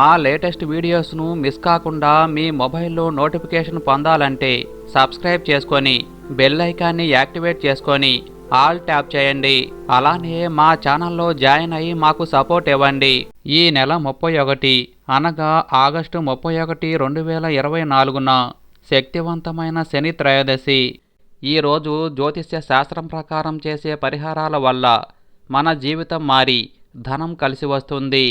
మా latest వీడియోస్ను miss కాకుండా మీ మొబైల్లో నోటిఫికేషన్ పొందాలంటే సబ్స్క్రైబ్ చేసుకొని బెల్ ఐకాన్ని యాక్టివేట్ చేసుకొని ఆల్ ట్యాప్ చేయండి. అలానే మా ఛానల్లో జాయిన్ అయ్యి మాకు సపోర్ట్ ఇవ్వండి. ఈ నెల ముప్పై ఒకటి అనగా ఆగస్టు ముప్పై ఒకటి రెండు వేల ఇరవై నాలుగున శక్తివంతమైన శని త్రయోదశి. ఈరోజు జ్యోతిష్య శాస్త్రం ప్రకారం చేసే పరిహారాల వల్ల మన జీవితం మారి ధనం కలిసి వస్తుంది.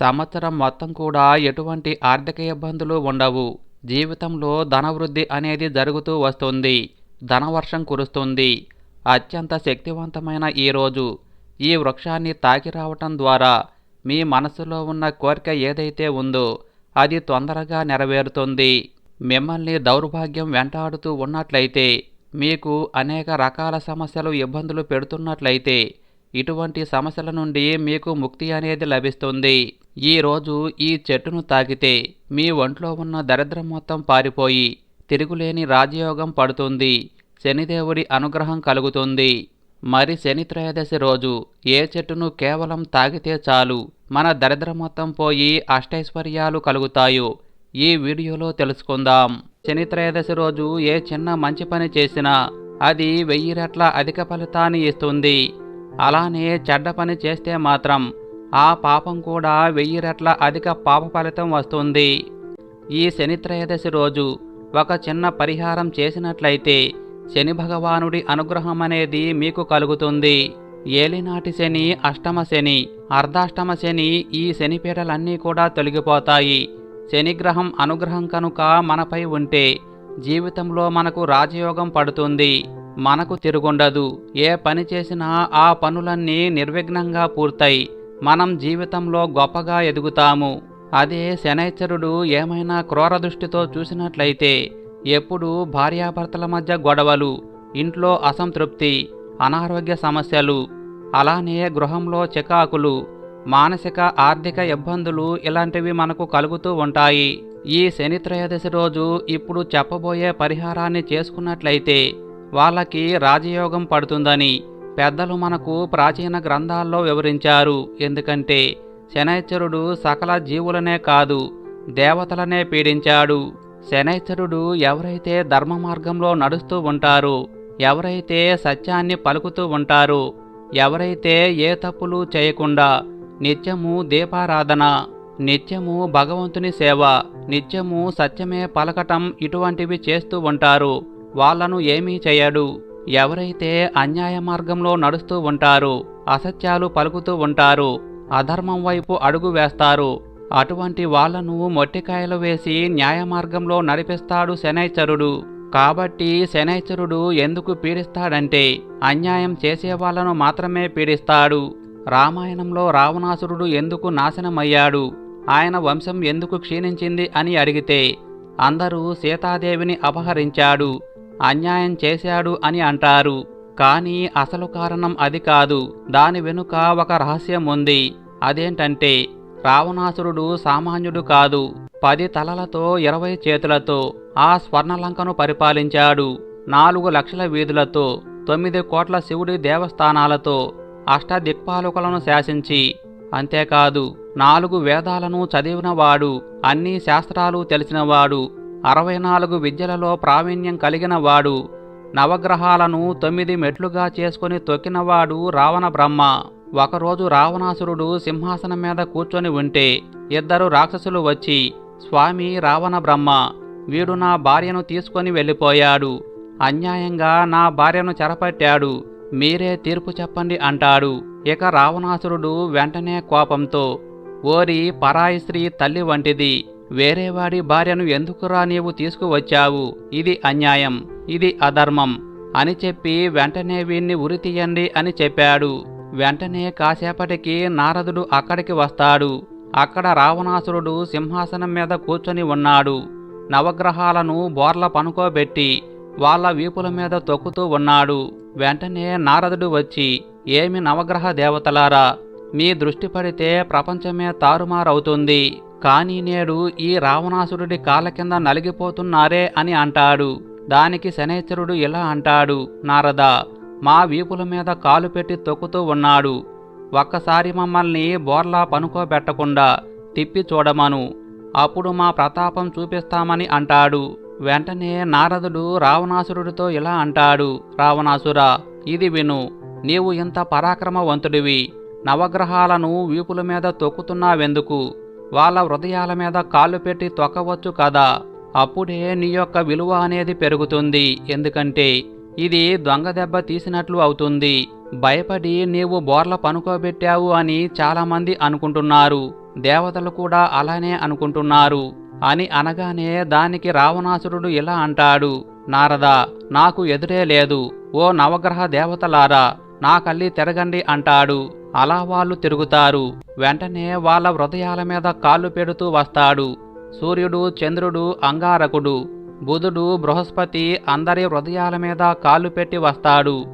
సంవత్సరం మొత్తం కూడా ఎటువంటి ఆర్థిక ఇబ్బందులు ఉండవు. జీవితంలో ధనవృద్ధి అనేది జరుగుతూ వస్తుంది. ధనవర్షం కురుస్తుంది. అత్యంత శక్తివంతమైన ఈ రోజు. ఈ వృక్షాన్ని తాకి రావటం ద్వారా మీ మనసులో ఉన్న కోరిక ఏదైతే ఉందో అది తొందరగా నెరవేరుతుంది. మిమ్మల్ని దౌర్భాగ్యం వెంటాడుతూ ఉన్నట్లయితే మీకు అనేక రకాల సమస్యలు ఇబ్బందులు పెడుతున్నట్లయితే ఇటువంటి సమస్యల నుండి మీకు ముక్తి అనేది లభిస్తుంది. ఈ రోజు ఈ చెట్టును తాకితే మీ ఒంట్లో ఉన్న దరిద్రం మొత్తం పారిపోయి తిరుగులేని రాజయోగం పడుతుంది. శనిదేవుడి అనుగ్రహం కలుగుతుంది. మరి శని త్రయోదశి రోజు ఏ చెట్టును కేవలం తాగితే చాలు? మన దరిద్రం మొత్తం పోయి అష్టైశ్వర్యాలు కలుగుతాయో ఈ వీడియోలో తెలుసుకుందాం. శని త్రయోదశి రోజు ఏ చిన్న మంచి పని చేసినా అది వెయ్యి రెట్ల అధిక ఫలితాన్ని ఇస్తుంది. అలానే చెడ్డ పని చేస్తే మాత్రం ఆ పాపం కూడా వెయ్యి రెట్ల అధిక పాప ఫలితం వస్తుంది. ఈ శని త్రయోదశి రోజు ఒక చిన్న పరిహారం చేసినట్లయితే శని భగవానుడి అనుగ్రహం అనేది మీకు కలుగుతుంది. ఏలినాటి శని అష్టమ శని అర్ధాష్టమ శని ఈ శనిపీటలన్నీ కూడా తొలగిపోతాయి. శనిగ్రహం అనుగ్రహం కనుక మనపై ఉంటే జీవితంలో మనకు రాజయోగం పడుతుంది. మనకు తిరుగుండదు. ఏ పని చేసినా ఆ పనులన్నీ నిర్విఘ్నంగా పూర్తయి మనం జీవితంలో గొప్పగా ఎదుగుతాము. అదే శనైశ్వరుడు ఏమైనా క్రూర దృష్టితో చూసినట్లయితే ఎప్పుడూ భార్యాభర్తల మధ్య గొడవలు ఇంట్లో అసంతృప్తి అనారోగ్య సమస్యలు అలానే గృహంలో చికాకులు మానసిక ఆర్థిక ఇబ్బందులు ఇలాంటివి మనకు కలుగుతూ ఉంటాయి. ఈ శని త్రయోదశి రోజు ఇప్పుడు చెప్పబోయే పరిహారాన్ని చేసుకున్నట్లయితే వాళ్ళకి రాజయోగం పడుతుందని పెద్దలు మనకు ప్రాచీన గ్రంథాల్లో వివరించారు. ఎందుకంటే శనైశ్వరుడు సకల జీవులనే కాదు దేవతలనే పీడించాడు. శనైశ్వరుడు ఎవరైతే ధర్మ మార్గంలో నడుస్తూ ఉంటారో ఎవరైతే సత్యాన్ని పలుకుతూ ఉంటారో ఎవరైతే ఏ తప్పులు చేయకుండా నిత్యము దీపారాధన నిత్యము భగవంతుని సేవ నిత్యము సత్యమే పలకటం ఇటువంటివి చేస్తూ ఉంటారు వాళ్ళను ఏమీ చేయడు. ఎవరైతే అన్యాయ మార్గంలో నడుస్తూ ఉంటారో అసత్యాలు పలుకుతూ ఉంటారు అధర్మం వైపు అడుగు వేస్తారు. అటువంటి వాళ్ళను మొట్టికాయలు వేసి న్యాయ మార్గంలో నడిపిస్తాడు శనైచరుడు. కాబట్టి శనైచరుడు ఎందుకు పీడిస్తాడంటే అన్యాయం చేసే వాళ్ళను మాత్రమే పీడిస్తాడు. రామాయణంలో రావణాసురుడు ఎందుకు నాశనమయ్యాడు? ఆయన వంశం ఎందుకు క్షీణించింది అని అడిగితే అందరూ సీతాదేవిని అపహరించాడు. అన్యాయం చేశాడు అని అంటారు. కానీ అసలు కారణం అది కాదు. దాని వెనుక ఒక రహస్యం ఉంది. అదేంటంటే రావణాసురుడు సామాన్యుడు కాదు. పది తలలతో ఇరవై చేతులతో ఆ స్వర్ణలంకను పరిపాలించాడు. నాలుగు లక్షల వీధులతో తొమ్మిది కోట్ల శివుడి దేవస్థానాలతో అష్టదిక్పాలకులను శాసించి అంతేకాదు నాలుగు వేదాలను చదివినవాడు అన్ని శాస్త్రాలు తెలిసినవాడు అరవై నాలుగు విద్యలలో ప్రావీణ్యం కలిగిన వాడు నవగ్రహాలను తొమ్మిది మెట్లుగా చేసుకుని తొక్కినవాడు రావణ బ్రహ్మ. ఒకరోజు రావణాసురుడు సింహాసనం మీద కూర్చొని ఉంటే ఇద్దరు రాక్షసులు వచ్చి స్వామి రావణ బ్రహ్మ వీడు నా భార్యను తీసుకొని వెళ్ళిపోయాడు. అన్యాయంగా నా భార్యను చెరపట్టాడు. మీరే తీర్పు చెప్పండి అంటాడు. ఇక రావణాసురుడు వెంటనే కోపంతో ఓరి పరాయి స్త్రీ తల్లి వంటిది వేరేవాడి భార్యను ఎందుకురా నీవు తీసుకువచ్చావు? ఇది అన్యాయం. ఇది అధర్మం. అని చెప్పి వెంటనే వీణ్ణి ఉరితీయండి అని చెప్పాడు. వెంటనే కాసేపటికి నారదుడు అక్కడికి వస్తాడు. అక్కడ రావణాసురుడు సింహాసనం మీద కూర్చొని ఉన్నాడు. నవగ్రహాలను బోర్ల పనుకోబెట్టి వాళ్ళ వీపుల మీద తొక్కుతూ ఉన్నాడు. వెంటనే నారదుడు వచ్చి ఏమి నవగ్రహ దేవతలారా మీ దృష్టి పడితే ప్రపంచమే తారుమారవుతుంది. కానీ నేడు ఈ రావణాసురుడి కాళ్ళ కింద నలిగిపోతున్నారే అని అంటాడు. దానికి శనేశ్వరుడు ఇలా అంటాడు నారద మా వీపుల మీద కాలు పెట్టి తొక్కుతూ ఉన్నాడు. ఒక్కసారి మమ్మల్ని బోర్లా పనుకోబెట్టకుండా తిప్పి చూడమను. అప్పుడు మా ప్రతాపం చూపిస్తామని అంటాడు. వెంటనే నారదుడు రావణాసురుడితో ఇలా అంటాడు రావణాసురా ఇది విను. నీవు ఇంత పరాక్రమవంతుడివి. నవగ్రహాలను వీపుల మీద తొక్కుతున్నావెందుకు? వాళ్ళ హృదయాల మీద కాళ్ళు పెట్టి తొక్కవచ్చు కదా. అప్పుడే నీ యొక్క విలువ అనేది పెరుగుతుంది. ఎందుకంటే ఇది దొంగ దెబ్బ తీసినట్లు అవుతుంది. భయపడి నీవు బోర్ల పనుకోబెట్టావు అని చాలామంది అనుకుంటున్నారు. దేవతలు కూడా అలానే అనుకుంటున్నారు. అని అనగానే దానికి రావణాసురుడు ఇలా అంటాడు. నారదా నాకు ఎదురే లేదు. ఓ నవగ్రహ దేవతలారా నా కళ్ళి తిరగండి అంటాడు. అలా వాళ్ళు తిరుగుతారు. వెంటనే వాళ్ళ హృదయాల మీద కాళ్ళు పెడుతూ వస్తాడు. సూర్యుడు చంద్రుడు అంగారకుడు బుధుడు బృహస్పతి అందరి హృదయాల మీద కాళ్ళు పెట్టి వస్తాడు.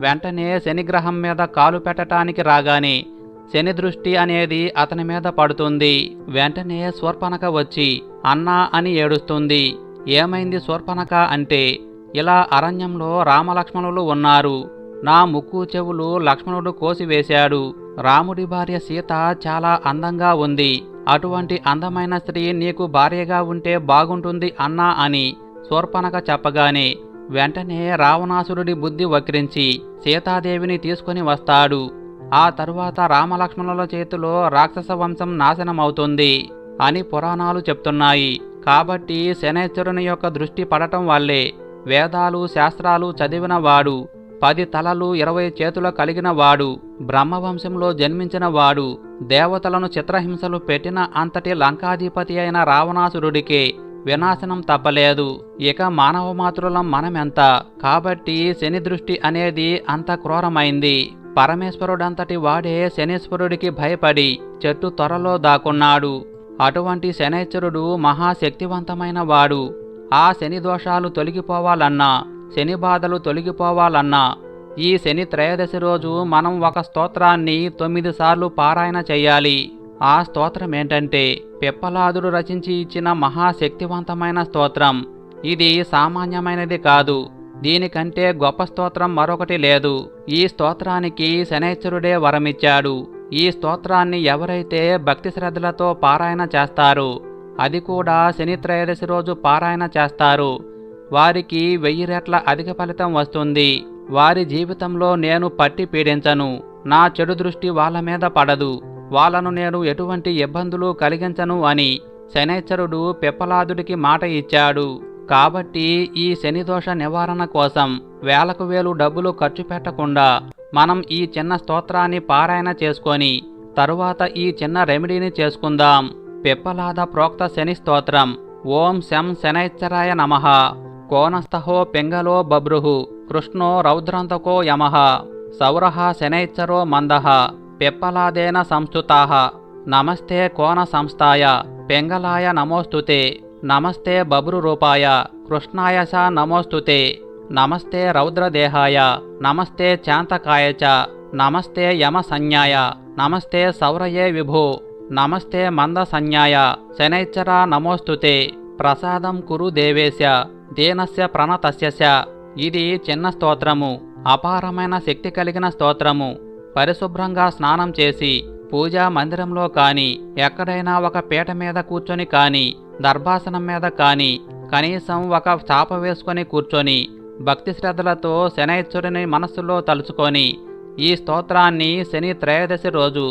వెంటనే శనిగ్రహం మీద కాలు పెట్టటానికి రాగానే శని దృష్టి అనేది అతని మీద పడుతుంది. వెంటనే స్వర్పణక వచ్చి అన్నా అని ఏడుస్తుంది. ఏమైంది స్వర్పణక అంటే ఇలా అరణ్యంలో రామలక్ష్మణులు ఉన్నారు. నా ముక్కు చెవులు లక్ష్మణుడు కోసివేశాడు. రాముడి భార్య సీత చాలా అందంగా ఉంది. అటువంటి అందమైన స్త్రీ నీకు భార్యగా ఉంటే బాగుంటుంది అన్నా అని శూర్పణక చెప్పగానే వెంటనే రావణాసురుడి బుద్ధి వక్రించి సీతాదేవిని తీసుకొని వస్తాడు. ఆ తరువాత రామలక్ష్మణుల చేతిలో రాక్షస వంశం నాశనమవుతుంది అని పురాణాలు చెప్తున్నాయి. కాబట్టి శనేశ్వరుని యొక్క దృష్టి పడటం వల్లే వేదాలు శాస్త్రాలు చదివిన వాడు పది తలలు ఇరవై చేతుల కలిగిన వాడు బ్రహ్మవంశంలో జన్మించిన వాడు దేవతలను చిత్రహింసలు పెట్టిన అంతటి లంకాధిపతి అయిన రావణాసురుడికే వినాశనం తప్పలేదు. ఇక మానవ మాతృలం మనమెంత? కాబట్టి శని దృష్టి అనేది అంత క్రూరమైంది. పరమేశ్వరుడంతటి వాడే శనీశ్వరుడికి భయపడి చెట్టు త్వరలో దాక్కున్నాడు. అటువంటి శనైశ్వరుడు మహాశక్తివంతమైన వాడు. ఆ శని దోషాలు తొలగిపోవాలన్నా శని బాధలు తొలగిపోవాలన్నా ఈ శని త్రయోదశి రోజు మనం ఒక స్తోత్రాన్ని తొమ్మిది సార్లు పారాయణ చెయ్యాలి ఆ స్తోత్రం ఏంటంటే పిప్పలాదుడు రచించి ఇచ్చిన మహాశక్తివంతమైన స్తోత్రం. ఇది సామాన్యమైనది కాదు. దీనికంటే గొప్ప స్తోత్రం మరొకటి లేదు. ఈ స్తోత్రానికి శనైశ్వరుడే వరమిచ్చాడు. ఈ స్తోత్రాన్ని ఎవరైతే భక్తి శ్రద్ధలతో పారాయణ చేస్తారు అది కూడా శని త్రయోదశి రోజు పారాయణ చేస్తారు. వారికి వెయ్యి రెట్ల అధిక ఫలితం వస్తుంది. వారి జీవితంలో నేను పట్టి పీడించను. నా చెడు దృష్టి వాళ్ళ మీద పడదు. వాళ్ళను నేను ఎటువంటి ఇబ్బందులు కలిగించను అని శనైశ్వరుడు పిప్పలాదుడికి మాట ఇచ్చాడు. కాబట్టి ఈ శనిదోష నివారణ కోసం వేలకు వేలు డబ్బులు ఖర్చు పెట్టకుండా మనం ఈ చిన్న స్తోత్రాన్ని పారాయణ చేసుకొని తరువాత ఈ చిన్న రెమెడీని చేసుకుందాం. పిప్పలాద ప్రోక్త శని స్తోత్రం. ఓం శం శనైశ్చరాయ నమః. కోనస్థహో పింగలో బభ్రుహు కృష్ణో రౌద్రంతకో యమ సౌర శనైచ్చరో మంద పిప్పలాదేన సంస్థుతా నమస్తే కోన సంస్థాయ పింగళాయ నమోస్తుతే నమస్తే బభ్రు రూపాయ కృష్ణాయ చ నమోస్తుతే నమస్తే రౌద్రదేహాయ నమస్తే చాంతకాయ చ నమస్తే యమ సంజ్ఞాయ నమస్తే సౌరయే విభు నమస్తే మంద సంజ్ఞాయ శనైశ్చర నమోస్తుతే ప్రసాదం కురు దేవేశ దీనస్య ప్రణతస్య ఇది చిన్న స్తోత్రము అపారమైన శక్తి కలిగిన స్తోత్రము. పరిశుభ్రంగా స్నానం చేసి పూజా మందిరంలో కాని ఎక్కడైనా ఒక పీట మీద కూర్చొని కాని దర్భాసనం మీద కాని కనీసం ఒక చాప వేసుకొని కూర్చొని భక్తి శ్రద్ధలతో శనైశ్వరుని మనస్సులో తలుచుకొని ఈ స్తోత్రాన్ని శని త్రయోదశి రోజు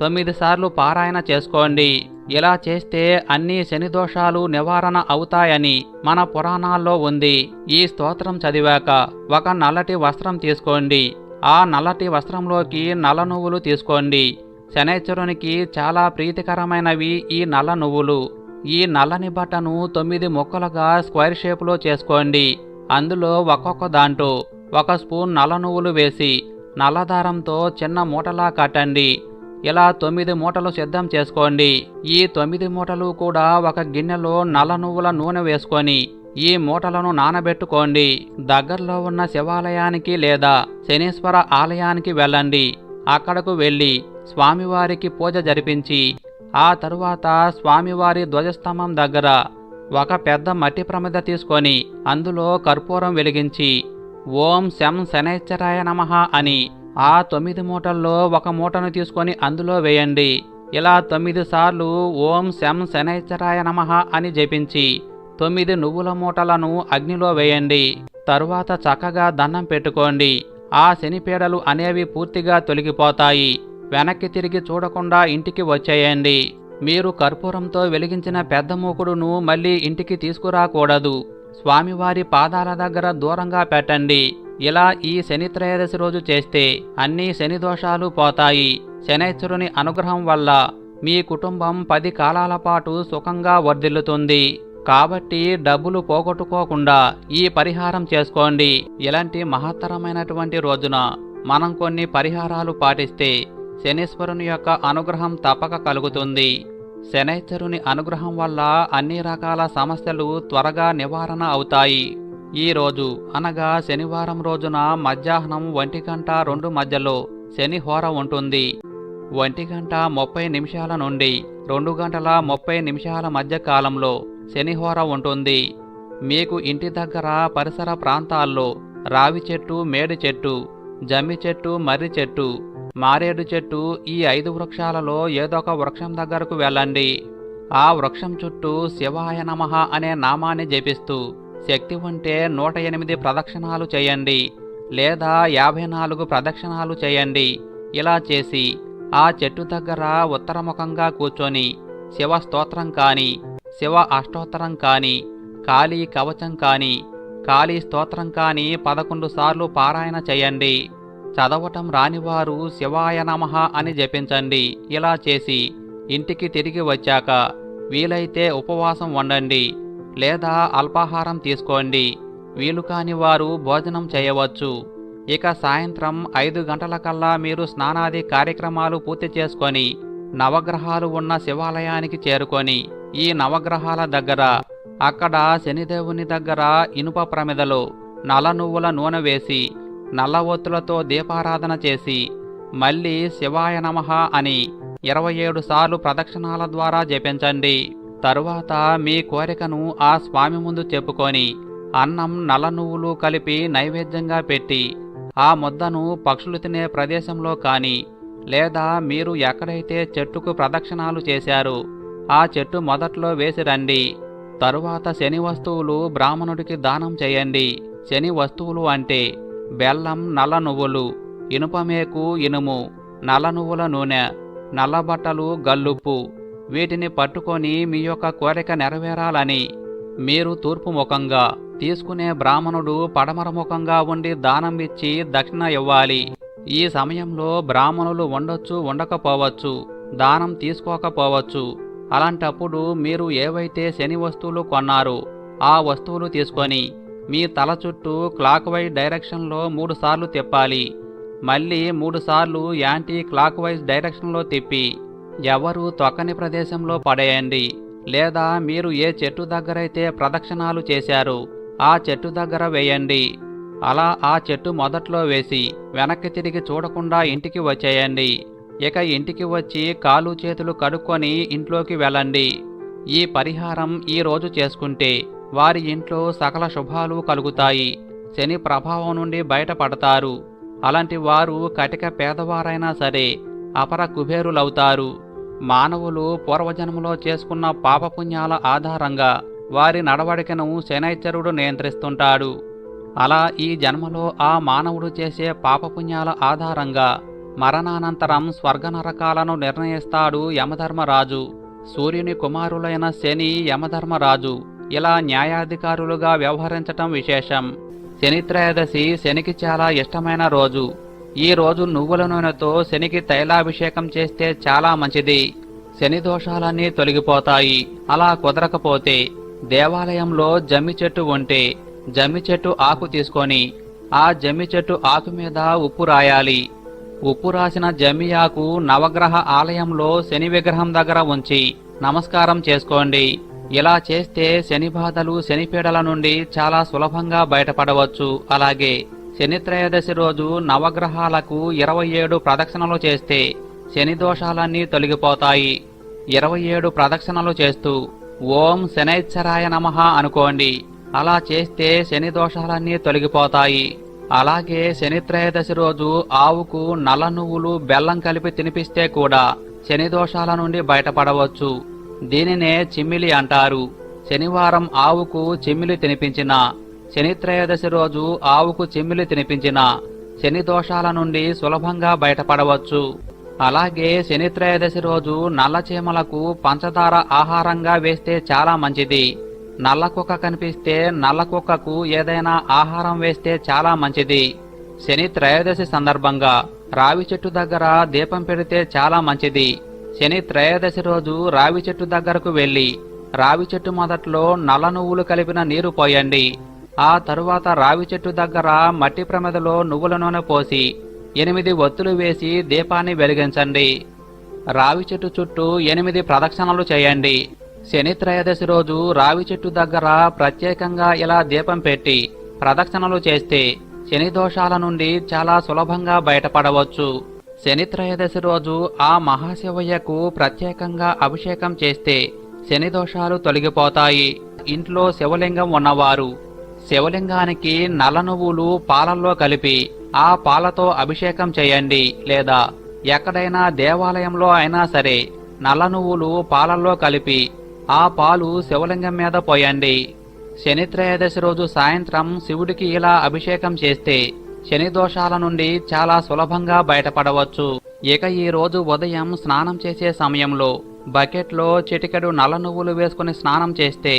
తొమ్మిది సార్లు పారాయణ చేసుకోండి. ఇలా చేస్తే అన్ని శని దోషాలు నివారణ అవుతాయని మన పురాణాల్లో ఉంది. ఈ స్తోత్రం చదివాక ఒక నల్లటి వస్త్రం తీసుకోండి. ఆ నల్లటి వస్త్రంలోకి నల్ల నువ్వులు తీసుకోండి. శనైశ్వరునికి చాలా ప్రీతికరమైనవి ఈ నల్ల నువ్వులు. ఈ నల్లని బట్టను తొమ్మిది ముక్కలుగా స్క్వేర్ షేప్లో చేసుకోండి. అందులో ఒక్కొక్క దాంట్లో ఒక స్పూన్ నల్ల నువ్వులు వేసి నల్లదారంతో చిన్న మూటలా కట్టండి ఇలా తొమ్మిది మూటలు సిద్ధం చేసుకోండి. ఈ తొమ్మిది మూటలు కూడా ఒక గిన్నెలో నల్ల నువ్వుల నూనె వేసుకొని ఈ మూటలను నానబెట్టుకోండి. దగ్గరలో ఉన్న శివాలయానికి లేదా శనీశ్వర ఆలయానికి వెళ్ళండి. అక్కడకు వెళ్ళి స్వామివారికి పూజ జరిపించి ఆ తరువాత స్వామివారి ధ్వజస్తంభం దగ్గర ఒక పెద్ద మట్టి ప్రమిద తీసుకొని అందులో కర్పూరం వెలిగించి ఓం శం శనైశ్చరాయ నమః అని ఆ తొమ్మిది మూటల్లో ఒక మూటను తీసుకొని అందులో వేయండి. ఇలా తొమ్మిది సార్లు ఓం శం శనైశ్వరాయ నమః అని జపించి తొమ్మిది నువ్వుల మూటలను అగ్నిలో వేయండి. తరువాత చక్కగా దండం పెట్టుకోండి. ఆ శనిపీడలు అనేవి పూర్తిగా తొలగిపోతాయి. వెనక్కి తిరిగి చూడకుండా ఇంటికి వచ్చేయండి. మీరు కర్పూరంతో వెలిగించిన పెద్ద మూకుడును మళ్ళీ ఇంటికి తీసుకురాకూడదు. స్వామివారి పాదాల దగ్గర దూరంగా పెట్టండి. ఇలా ఈ శని త్రయోదశి రోజు చేస్తే అన్ని శని దోషాలు పోతాయి. శనైశ్వరుని అనుగ్రహం వల్ల మీ కుటుంబం పది కాలాల పాటు సుఖంగా వర్ధిల్లుతుంది. కాబట్టి డబ్బులు పోగొట్టుకోకుండా ఈ పరిహారం చేసుకోండి. ఇలాంటి మహత్తరమైనటువంటి రోజున మనం కొన్ని పరిహారాలు పాటిస్తే శనీశ్వరుని యొక్క అనుగ్రహం తప్పక కలుగుతుంది. శనైశ్వరుని అనుగ్రహం వల్ల అన్ని రకాల సమస్యలు త్వరగా నివారణ అవుతాయి. ఈ రోజు అనగా శనివారం రోజున మధ్యాహ్నం ఒంటి గంట రెండు మధ్యలో శని హోర ఉంటుంది. ఒంటి గంట ముప్పై నిమిషాల నుండి రెండు గంటల ముప్పై నిమిషాల మధ్య కాలంలో శనిహోర ఉంటుంది. మీకు ఇంటి దగ్గర పరిసర ప్రాంతాల్లో రావి చెట్టు మేడి చెట్టు జమ్మి చెట్టు మర్రి చెట్టు మారేడు చెట్టు ఈ ఐదు వృక్షాలలో ఏదో ఒక వృక్షం దగ్గరకు వెళ్ళండి. ఆ వృక్షం చుట్టూ శివాయ నమః అనే నామాన్ని జపిస్తూ శక్తి ఉంటే నూట ఎనిమిది ప్రదక్షిణాలు చేయండి లేదా యాభై నాలుగు ప్రదక్షిణాలు చేయండి. ఇలా చేసి ఆ చెట్టు దగ్గర ఉత్తరముఖంగా కూర్చొని శివ స్తోత్రం కాని శివ అష్టోత్తరం కాని కాళీ కవచం కాని కాళీ స్తోత్రం కాని పదకొండు సార్లు పారాయణ చేయండి. చదవటం రానివారు శివాయ నమః అని జపించండి. ఇలా చేసి ఇంటికి తిరిగి వచ్చాక వీలైతే ఉపవాసం వండండి. లేదా అల్పాహారం తీసుకోండి. వీలు కాని వారు భోజనం చేయవచ్చు. ఇక సాయంత్రం ఐదు గంటలకల్లా మీరు స్నానాది కార్యక్రమాలు పూర్తి చేసుకొని నవగ్రహాలు ఉన్న శివాలయానికి చేరుకొని ఈ నవగ్రహాల దగ్గర అక్కడ శనిదేవుని దగ్గర ఇనుప ప్రమిదలో నల్ల నువ్వుల నూనె వేసి నల్ల ఒత్తులతో దీపారాధన చేసి మళ్ళీ శివాయ నమః అని ఇరవై ఏడు సార్లు ప్రదక్షిణాల ద్వారా జపించండి. తరువాత మీ కోరికను ఆ స్వామి ముందు చెప్పుకొని అన్నం నల్ల నువ్వులు కలిపి నైవేద్యంగా పెట్టి ఆ ముద్దను పక్షులు తినే ప్రదేశంలో కానీ లేదా మీరు ఎక్కడైతే చెట్టుకు ప్రదక్షిణాలు చేశారో ఆ చెట్టు మొదట్లో వేసి రండి. తరువాత శని వస్తువులు బ్రాహ్మణుడికి దానం చేయండి. శని వస్తువులు అంటే బెల్లం నల్ల నువ్వులు ఇనుపమేకు ఇనుము నల్ల నువ్వుల నూనె నల్ల బట్టలు గల్లుప్పు వీటిని పట్టుకొని మీ యొక్క కోరిక నెరవేరాలని. మీరు తూర్పు ముఖంగా తీసుకునే బ్రాహ్మణుడు పడమర ముఖంగా ఉండి దానం ఇచ్చి దక్షిణ ఇవ్వాలి. ఈ సమయంలో బ్రాహ్మణులు ఉండొచ్చు ఉండకపోవచ్చు దానం తీసుకోకపోవచ్చు. అలాంటప్పుడు మీరు ఏవైతే శని వస్తువులు కొన్నారో ఆ వస్తువులు తీసుకొని మీ తల చుట్టూ క్లాక్ వైజ్ డైరెక్షన్లో మూడు సార్లు తిప్పాలి. మళ్ళీ మూడుసార్లు యాంటీ క్లాక్ వైజ్ డైరెక్షన్లో తిప్పి ఎవరు తొక్కని ప్రదేశంలో పడేయండి లేదా మీరు ఏ చెట్టు దగ్గరైతే ప్రదక్షిణాలు చేశారో ఆ చెట్టు దగ్గర వేయండి. అలా ఆ చెట్టు మొదట్లో వేసి వెనక్కి తిరిగి చూడకుండా ఇంటికి వచ్చేయండి. ఇక ఇంటికి వచ్చి కాలు చేతులు కడుక్కొని ఇంట్లోకి వెళ్ళండి. ఈ పరిహారం ఈరోజు చేసుకుంటే వారి ఇంట్లో సకల శుభాలు కలుగుతాయి. శని ప్రభావం నుండి బయటపడతారు. అలాంటి వారు కటిక పేదవారైనా సరే అపర కుబేరులవుతారు మానవులు పూర్వజన్మలో చేసుకున్న పాపపుణ్యాల ఆధారంగా వారి నడవడికను శనైశ్వరుడు నియంత్రిస్తుంటాడు. అలా ఈ జన్మలో ఆ మానవుడు చేసే పాపపుణ్యాల ఆధారంగా మరణానంతరం స్వర్గ నరకాలను నిర్ణయిస్తాడు యమధర్మరాజు. సూర్యుని కుమారులైన శని యమధర్మరాజు. ఇలా న్యాయాధికారులుగా వ్యవహరించటం విశేషం. శనిత్రయోదశి శనికి చాలా ఇష్టమైన రోజు. ఈ రోజు నువ్వుల నూనెతో శనికి తైలాభిషేకం చేస్తే చాలా మంచిది. శని దోషాలన్నీ తొలగిపోతాయి. అలా కుదరకపోతే దేవాలయంలో జమ్మి చెట్టు ఉంటే జమ్మి చెట్టు ఆకు తీసుకొని ఆ జమ్మి చెట్టు ఆకు మీద ఉప్పు రాయాలి. ఉప్పు రాసిన జమ్మి ఆకు నవగ్రహ ఆలయంలో శని విగ్రహం దగ్గర ఉంచి నమస్కారం చేసుకోండి. ఇలా చేస్తే శని బాధలు శని పీడల నుండి చాలా సులభంగా బయటపడవచ్చు. అలాగే శనిత్రయోదశి రోజు నవగ్రహాలకు ఇరవై ఏడు ప్రదక్షిణలు చేస్తే శని దోషాలన్నీ తొలగిపోతాయి. ఇరవై ఏడు ప్రదక్షిణలు చేస్తూ ఓం శనైశ్వరాయ నమః అనుకోండి. అలా చేస్తే శని దోషాలన్నీ తొలగిపోతాయి. అలాగే శనిత్రయోదశి రోజు ఆవుకు నల్ల నువ్వులు బెల్లం కలిపి తినిపిస్తే కూడా శని దోషాల నుండి బయటపడవచ్చు. దీనినే చిమ్మిలి అంటారు. శనివారం ఆవుకు చిమ్మిలి తినిపించిన శనిత్రయోదశి రోజు ఆవుకు చెమ్మిలి తినిపించిన శని దోషాల నుండి సులభంగా బయటపడవచ్చు. అలాగే శనిత్రయోదశి రోజు నల్ల చీమలకు పంచదార ఆహారంగా వేస్తే చాలా మంచిది. నల్ల కుక్క కనిపిస్తే నల్ల కుక్కకు ఏదైనా ఆహారం వేస్తే చాలా మంచిది. శని త్రయోదశి సందర్భంగా రావి చెట్టు దగ్గర దీపం పెడితే చాలా మంచిది. శని త్రయోదశి రోజు రావి చెట్టు దగ్గరకు వెళ్ళి రావి చెట్టు మొదట్లో నల్ల నువ్వులు కలిపిన నీరు పోయండి. ఆ తరువాత రావి చెట్టు దగ్గర మట్టి ప్రమదలో నువ్వుల నూనె పోసి ఎనిమిది ఒత్తులు వేసి దీపాన్ని వెలిగించండి. రావి చెట్టు చుట్టూ ఎనిమిది ప్రదక్షిణలు చేయండి. శని త్రయోదశి రోజు రావి చెట్టు దగ్గర ప్రత్యేకంగా ఇలా దీపం పెట్టి ప్రదక్షిణలు చేస్తే శని దోషాల నుండి చాలా సులభంగా బయటపడవచ్చు. శని త్రయోదశి రోజు ఆ మహాశివయ్యకు ప్రత్యేకంగా అభిషేకం చేస్తే శని దోషాలు తొలగిపోతాయి. ఇంట్లో శివలింగం ఉన్నవారు శివలింగానికి నల్ల నువ్వులు పాలల్లో కలిపి ఆ పాలతో అభిషేకం చేయండి. లేదా ఎక్కడైనా దేవాలయంలో అయినా సరే నల్ల నువ్వులు పాలల్లో కలిపి ఆ పాలు శివలింగం మీద పోయండి. శని త్రయోదశి రోజు సాయంత్రం శివుడికి ఇలా అభిషేకం చేస్తే శని దోషాల నుండి చాలా సులభంగా బయటపడవచ్చు. ఇక ఈ రోజు ఉదయం స్నానం చేసే సమయంలో బకెట్లో చిటికెడు నల్ల నువ్వులు వేసుకుని స్నానం చేస్తే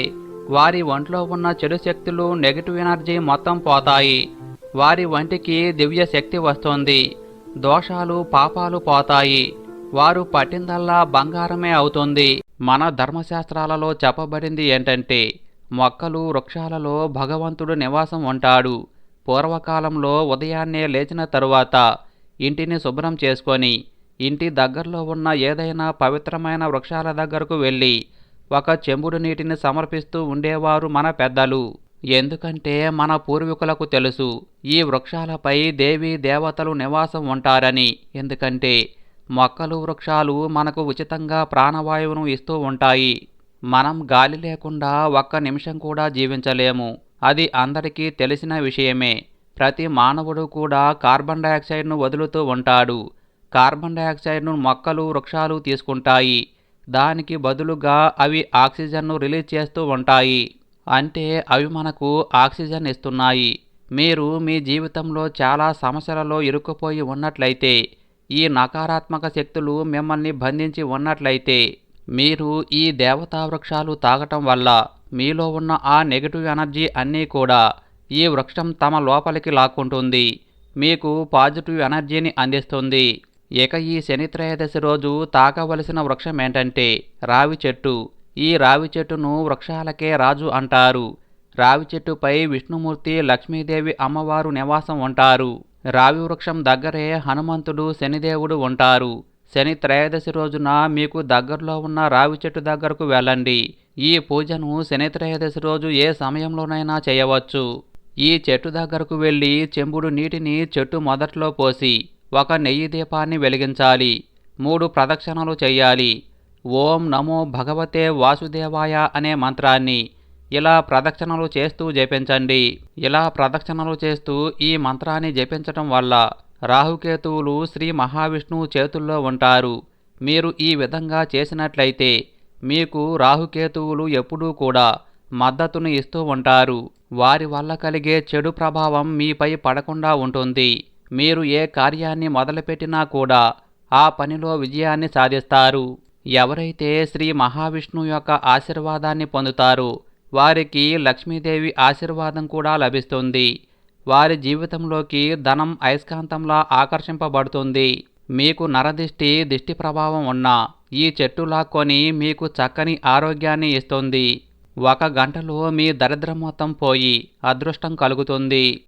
వారి ఒంట్లో ఉన్న చెడు శక్తులు నెగిటివ్ ఎనర్జీ మొత్తం పోతాయి. వారి వంటికి దివ్య శక్తి వస్తుంది. దోషాలు పాపాలు పోతాయి. వారు పట్టిందల్లా బంగారమే అవుతుంది. మన ధర్మశాస్త్రాలలో చెప్పబడింది ఏంటంటే మొక్కలు వృక్షాలలో భగవంతుడు నివాసం ఉంటాడు. పూర్వకాలంలో ఉదయాన్నే లేచిన తరువాత ఇంటిని శుభ్రం చేసుకొని ఇంటి దగ్గరలో ఉన్న ఏదైనా పవిత్రమైన వృక్షాల దగ్గరకు వెళ్ళి ఒక చెంబుడు నీటిని సమర్పిస్తూ ఉండేవారు మన పెద్దలు. ఎందుకంటే మన పూర్వీకులకు తెలుసు ఈ వృక్షాలపై దేవి దేవతలు నివాసం ఉంటారని. ఎందుకంటే మొక్కలు వృక్షాలు మనకు ఉచితంగా ప్రాణవాయువును ఇస్తూ ఉంటాయి. మనం గాలి లేకుండా ఒక్క నిమిషం కూడా జీవించలేము. అది అందరికీ తెలిసిన విషయమే. ప్రతి మానవుడు కూడా కార్బన్ డయాక్సైడ్ను వదులుతూ ఉంటాడు. కార్బన్ డయాక్సైడ్ను మొక్కలు వృక్షాలు తీసుకుంటాయి. దానికి బదులుగా అవి ఆక్సిజన్ను రిలీజ్ చేస్తూ ఉంటాయి. అంటే అవి మనకు ఆక్సిజన్ ఇస్తున్నాయి. మీరు మీ జీవితంలో చాలా సమస్యలలో ఇరుక్కుపోయి ఉన్నట్లయితే ఈ నకారాత్మక శక్తులు మిమ్మల్ని బంధించి ఉన్నట్లయితే మీరు ఈ దేవతా వృక్షాలు తాగటం వల్ల మీలో ఉన్న ఆ నెగటివ్ ఎనర్జీ అన్నీ కూడా ఈ వృక్షం తమ లోపలికి లాక్కుంటుంది. మీకు పాజిటివ్ ఎనర్జీని అందిస్తుంది. ఇక ఈ శని త్రయోదశి రోజు తాకవలసిన వృక్షం ఏంటంటే రావి చెట్టు. ఈ రావి చెట్టును వృక్షాలకే రాజు అంటారు. రావి చెట్టుపై విష్ణుమూర్తి లక్ష్మీదేవి అమ్మవారు నివాసం ఉంటారు. రావి వృక్షం దగ్గరే హనుమంతుడు శనిదేవుడు ఉంటారు. శని త్రయోదశి రోజున మీకు దగ్గరలో ఉన్న రావి చెట్టు దగ్గరకు వెళ్ళండి. ఈ పూజను శని త్రయోదశి రోజు ఏ సమయంలోనైనా చేయవచ్చు. ఈ చెట్టు దగ్గరకు వెళ్ళి చెంబుడు నీటిని చెట్టు మొదట్లో పోసి ఒక నెయ్యి దీపాన్ని వెలిగించాలి. మూడు ప్రదక్షిణలు చేయాలి. ఓం నమో భగవతే వాసుదేవాయ అనే మంత్రాన్ని ఇలా ప్రదక్షిణలు చేస్తూ జపించండి. ఇలా ప్రదక్షిణలు చేస్తూ ఈ మంత్రాన్ని జపించటం వల్ల రాహుకేతువులు శ్రీ మహావిష్ణువు చేతుల్లో ఉంటారు. మీరు ఈ విధంగా చేసినట్లయితే మీకు రాహుకేతువులు ఎప్పుడూ కూడా మద్దతును ఇస్తూ ఉంటారు. వారి వల్ల కలిగే చెడు ప్రభావం మీపై పడకుండా ఉంటుంది. మీరు ఏ కార్యాన్ని మొదలుపెట్టినా కూడా ఆ పనిలో విజయాన్ని సాధిస్తారు. ఎవరైతే శ్రీ మహావిష్ణువు యొక్క ఆశీర్వాదాన్ని పొందుతారో వారికి లక్ష్మీదేవి ఆశీర్వాదం కూడా లభిస్తుంది. వారి జీవితంలోకి ధనం అయస్కాంతంలా ఆకర్షింపబడుతుంది. మీకు నరదిష్టి దిష్టి ప్రభావం ఉన్నా ఈ చెట్టు లాక్కొని మీకు చక్కని ఆరోగ్యాన్ని ఇస్తుంది. ఒక గంటలో మీ దరిద్రం మొత్తం పోయి అదృష్టం కలుగుతుంది.